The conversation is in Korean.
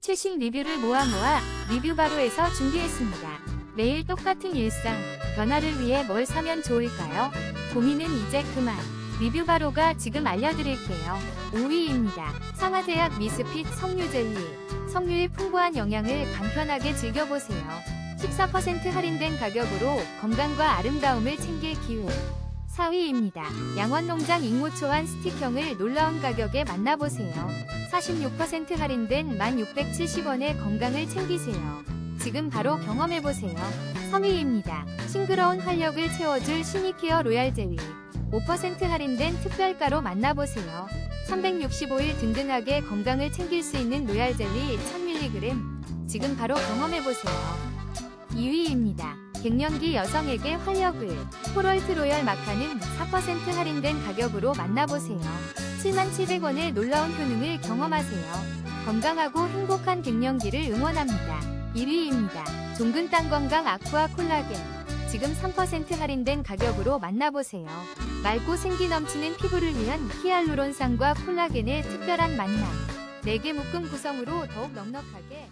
최신 리뷰를 모아 모아 리뷰 바로에서 준비했습니다. 매일 똑같은 일상, 변화를 위해 뭘 사면 좋을까요? 고민은 이제 그만. 리뷰 바로가 지금 알려드릴게요. 5위입니다. 상하제약 미스핏 석류 젤리. 석류의 풍부한 영양을 간편하게 즐겨보세요. 14% 할인된 가격으로 건강과 아름다움을 챙길 기회. 4위입니다. 양원농장 익모초한 스틱형을 놀라운 가격에 만나보세요. 46% 할인된 1670원에 건강을 챙기세요. 지금 바로 경험해보세요. 3위입니다. 싱그러운 활력을 채워줄 시니케어 로얄 제위. 5% 할인된 특별가로 만나보세요. 365일 든든하게 건강을 챙길 수 있는 로얄 젤리 1000mg. 지금 바로 경험해보세요. 2위입니다. 갱년기 여성에게 활력을 코럴트 로얄 마카는 4% 할인된 가격으로 만나보세요. 7700원의 놀라운 효능을 경험하세요. 건강하고 행복한 갱년기를 응원합니다. 1위입니다. 종근 땅 건강 아쿠아 콜라겐. 지금 3% 할인된 가격으로 만나보세요. 맑고 생기 넘치는 피부를 위한 히알루론산과 콜라겐의 특별한 만남. 4개 묶음 구성으로 더욱 넉넉하게